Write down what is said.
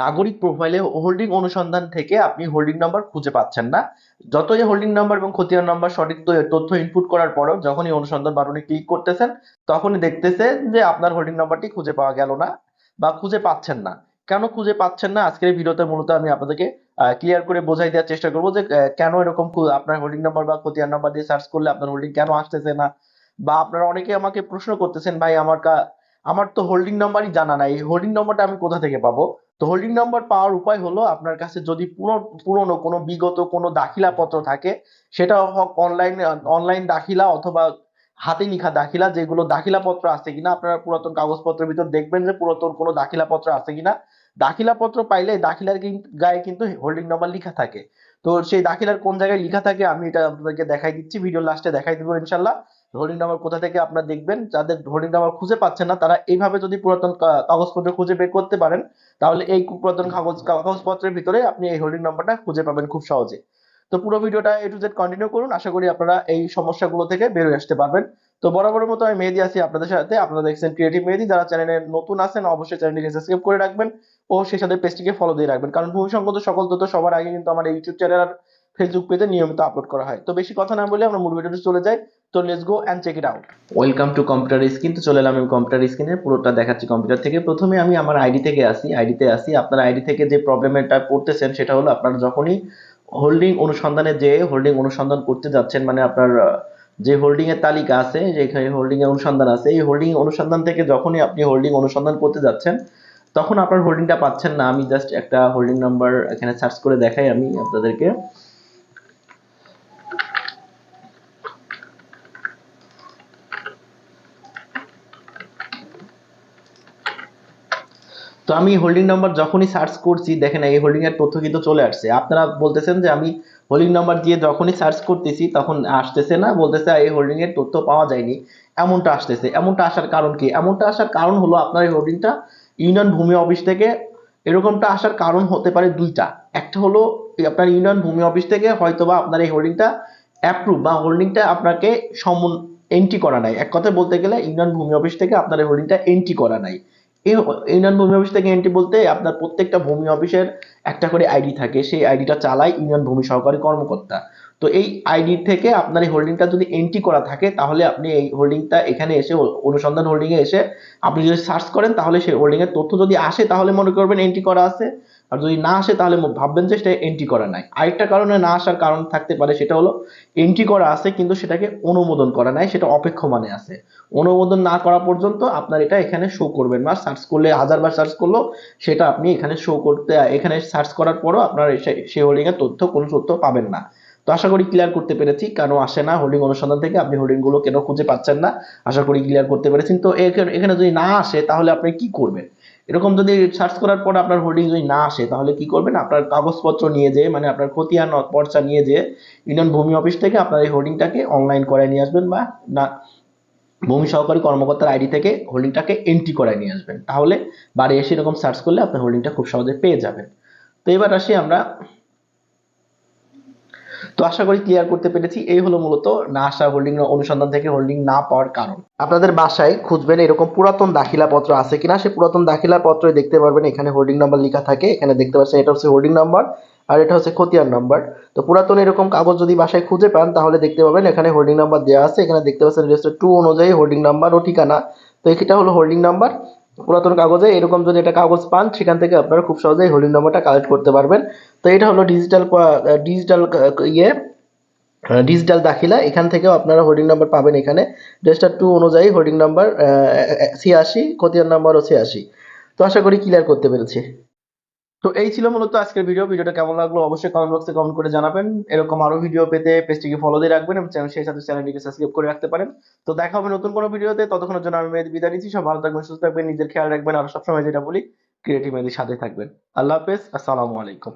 নাগরিক প্রোফাইলে হোল্ডিং অনুসন্ধান থেকে আপনি হোল্ডিং নাম্বার খুঁজে পাচ্ছেন না। যতই হোল্ডিং নাম্বার এবং খতিয়ান নাম্বার সঠিক তথ্য ইনপুট করার পরেও যখনই অনুসন্ধান বাটনে ক্লিক করতেছেন, তখনই দেখতেছে যে আপনার হোল্ডিং নাম্বারটি খুঁজে পাওয়া গেল না বা খুঁজে পাচ্ছেন না। কেন খুঁজে পাচ্ছেন না? আজকের ভিডিওতে মূলত আমি আপনাদেরকে ক্লিয়ার করে বোঝাই দেওয়ার চেষ্টা করব যে কেন এরকম আপনার হোল্ডিং নাম্বার বা খতিয়ান নাম্বার দিয়ে সার্চ করলে আপনার হোল্ডিং কেন আসতেছে না? বা আপনারা অনেকে আমাকে প্রশ্ন করতেছেন, ভাই, আমার আমার তো হোল্ডিং নাম্বারই জানা নাই। হোল্ডিং নাম্বারটা আমি কোথা থেকে পাবো? তো হোল্ডিং নাম্বার পাওয়ার উপায় হলো আপনার কাছে যদি পুরনো কোনো বিগত কোনো দাখিলাপত্র থাকে, সেটা হোক অনলাইন অনলাইন দাখিলা অথবা হাতে লিখা দাখিলা, যেগুলো দাখিলাপত্র আছে কিনা, আপনারা পুরাতন কাগজপত্রের ভিতর দেখবেন যে পুরাতন কোনো দাখিলাপত্র আছে কিনা। দাখিলাপত্র পাইলে দাখিলার গায়ে কিন্তু হোল্ডিং নাম্বার লেখা থাকে। তো সেই দাখিলার কোন জায়গায় লেখা থাকে, আমি এটা আপনাদেরকে দেখাই দিচ্ছি ভিডিও লাস্টে দেখাই দিব ইনশাল্লাহ। হোল্ডিং নাম্বার কোথা থেকে আপনারা দেখবেন, যাদের হোল্ডিং নাম্বার খুঁজে পাচ্ছেন না, তারা এইভাবে যদি পুরাতন কাগজপত্র খুঁজে বের করতে পারেন, তাহলে এই পুরাতন কাগজ, কাগজপত্রের ভিতরে আপনি এই হোল্ডিং নাম্বারটা খুঁজে পাবেন খুব সহজে। তো পুরো ভিডিওটা এ টু জেড কন্টিনিউ করুন, আশা করি আপনারা এই সমস্যাগুলো থেকে বের হয়ে আসতে পারবেন। তো বরাবরের মতো আমি মেহেদি আছি আপনাদের সাথে, আপনারা দেখছেন ক্রিয়েটিভ মেহেদি যারা চ্যানেলে নতুন আছেন, অবশ্যই চ্যানেলটিকে সাবস্ক্রাইব করে রাখবেন ও সেই সাথে পেজটিকে ফলো দিয়ে রাখবেন, কারণ ভূমিসংগত সকল তথ্য সবার আগে কিন্তু আমার ইউটিউব চ্যানেল আর ফেসবুক পেজে নিয়মিত আপলোড করা হয়। তো বেশি কথা না বলে আমরা মূল ভিডিওতে চলে যাই। তো let's go and check it out welcome to computer screen তো চলে এলাম আমি কম্পিউটার স্ক্রিনে পুরোটা দেখাচ্ছি কম্পিউটার থেকে। প্রথমে আমি আমার আইডি থেকে আসি আইডিতে আসি। আপনার আইডি থেকে যে প্রবলেমটা পড়তেছেন সেটা হলো আপনার যখনই হোল্ডিং অনুসন্ধানে যে হোল্ডিং অনুসন্ধান করতে যাচ্ছেন মানে আপনার যে হোল্ডিং এর তালিকা আছে, যেখানে হোল্ডিং এর অনুসন্ধান আছে, এই হোল্ডিং অনুসন্ধান থেকে যখনই আপনি হোল্ডিং অনুসন্ধান করতে যাচ্ছেন, তখন আপনার হোল্ডিংটা পাচ্ছেন না। আমি জাস্ট একটা হোল্ডিং নাম্বার এখানে সার্চ করে দেখাই আমি আপনাদেরকে। তো আমি হোল্ডিং নাম্বার যখনই সার্চ করছি, দেখেন এই হোল্ডিং এর তথ্য কিন্তু চলে আসছে। আপনারা বলতেছেন যে আমি হোল্ডিং নাম্বার দিয়ে যখনই সার্চ করতেছি, তখন আসতেছে না, বলতেছে এই হোল্ডিং এর তথ্য পাওয়া যায়নি। এমনটা আসতেছে। এমনটা আসার কারণ কি? এমনটা আসার কারণ হলো আপনার এই হোল্ডিংটা ইউনিয়ন ভূমি অফিস থেকে, এরকমটা আসার কারণ হতে পারে দুইটা। একটা হলো আপনার ইউনিয়ন ভূমি অফিস থেকে হয়তোবা আপনার এই হোল্ডিংটা অ্যাপ্রুভ বা হোল্ডিংটা আপনাকে সমন এন্ট্রি করা নাই। এক কথায় বলতে গেলে, ইউনিয়ন ভূমি অফিস থেকে আপনার এই হোল্ডিংটা এন্ট্রি করা নাই। ইউনিয়ন ভূমি অফিস থেকে এন্ট্রি বলতে আপনার প্রত্যেকটা ভূমি অফিসের একটা করে আইডি থাকে। সেই আইডিটা চালায় ইউনিয়ন ভূমি সহকারী কর্মকর্তা। তো এই আইডি থেকে আপনার এই হোল্ডিংটা যদি এন্ট্রি করা থাকে, তাহলে আপনি এই হোল্ডিংটা এখানে এসে অনুসন্ধান হোল্ডিং এ এসে আপনি যদি সার্চ করেন, তাহলে সেই হোল্ডিং এর তথ্য যদি আসে, তাহলে মনে করবেন এন্ট্রি করা আছে। আর যদি না আসে, তাহলে ভাববেন যে সেটা এন্ট্রি করা নাই। আরেকটা কারণে না আসার কারণ থাকতে পারে সেটা হলো এন্ট্রি করা আছে কিন্তু সেটাকে অনুমোদন করা নাই, সেটা অপেক্ষমানে আছে। অনুমোদন না করা পর্যন্ত আপনার এটা এখানে শো করবেন বা সার্চ করলে, হাজারবার সার্চ করল, সেটা আপনি এখানে শো করতে, এখানে সার্চ করার পরও আপনার সে- সেই হোল্ডিং এর তথ্য, কোনো তথ্য পাবেন না। তো আশা করি ক্লিয়ার করতে পেরেছি। কেন আসে না হোল্ডিং অনুসন্ধান থেকে? আপনি হোল্ডিংগুলো কেন খুঁজে পাচ্ছেন না? আশা করি ক্লিয়ার করতে পেরেছেন। তো এখানে যদি না আসে, তাহলে আপনি কি করবেন? এরকম যদি সার্চ করার পর আপনার হোল্ডিং যদি না আসে, তাহলে কি করবেন? আপনার কাগজপত্র নিয়ে যেয়ে মানে আপনার খতিয়ান, পর্চা নিয়ে যেয়ে ইউনিয়ন ভূমি অফিস থেকে আপনার এই হোল্ডিংটাকে অনলাইন করে নিয়ে আসবেন বা না, ভূমি সহকারী কর্মকর্তার আইডি থেকে হোল্ডিংটাকে এন্ট্রি করে নিয়ে আসবেন। তাহলে বাড়ি এসে এরকম সার্চ করলে আপনার হোল্ডিংটা খুব সহজে পেয়ে যাবেন। তো এবার আসি আমরা তো আশা করি ক্লিয়ার করতে পেরেছি, এই হলো মূলত না আসা হোল্ডিং অনুসন্ধান থেকে হোল্ডিং না পাওয়ার কারণ। আপনাদের বাসায় খুঁজবেন এরকম পুরাতন দাখিলাপত্র আছে কিনা সে পুরাতন দাখিলা দাখিলাপত্রে দেখতে পারবেন, এখানে হোল্ডিং নাম্বার লেখা থাকে, এখানে দেখতে পাচ্ছেন এটা হচ্ছে হোল্ডিং নাম্বার আর এটা হচ্ছে খতিয়ান নাম্বার তো পুরাতন এরকম কাগজ যদি বাসায় খুঁজে পান, তাহলে দেখতে পাবেন এখানে হোল্ডিং নাম্বার দেওয়া আছে, এখানে দেখতে পাচ্ছেন রেজিস্টার টু অনুযায়ী হোল্ডিং নাম্বার ও ঠিকানা। তো এটা হলো হোল্ডিং নাম্বার পুরাতন কাগজে এরকম যদি একটা কাগজ পান, সেখান থেকে আপনারা খুব সহজেই হোল্ডিং নম্বরটা কালেক্ট করতে পারবেন। তো এটা হলো ডিজিটাল ডিজিটাল ইয়ে ডিজিটাল দাখিলা। এখান থেকেও আপনারা হোল্ডিং নাম্বার পাবেন এখানে। রেজিস্টার টু অনুযায়ী হোল্ডিং নাম্বার ছিয়াশি, খতিয়ান নাম্বারও ছিয়াশি। তো আশা করি ক্লিয়ার করতে পেরেছি। তো এই ছিল মূলত আজকের ভিডিও ভিডিওটা কেমন লাগল অবশ্যই কমেন্ট বক্সে কমেন্ট করে জানাবেন। এরকম আরও ভিডিও পেতে পেজটিকে ফলো দিয়ে রাখবেন এবং চ্যানেল সেই সাথে চ্যানেলটিকে সাবস্ক্রাইব করে রাখতে পারেন। তো দেখা হবে নতুন কোনো ভিডিওতে ততক্ষণের জন্য আমি মেহেদি বিদায় নিচ্ছি। সব ভালো থাকবেন, সুস্থ থাকবেন, নিজের খেয়াল রাখবেন। আর সবসময় যেটা বলি ক্রিয়েটিভ মেয়েদের সাথে থাকবেন। আল্লাহ হাফেজ। আসসালামু আলাইকুম।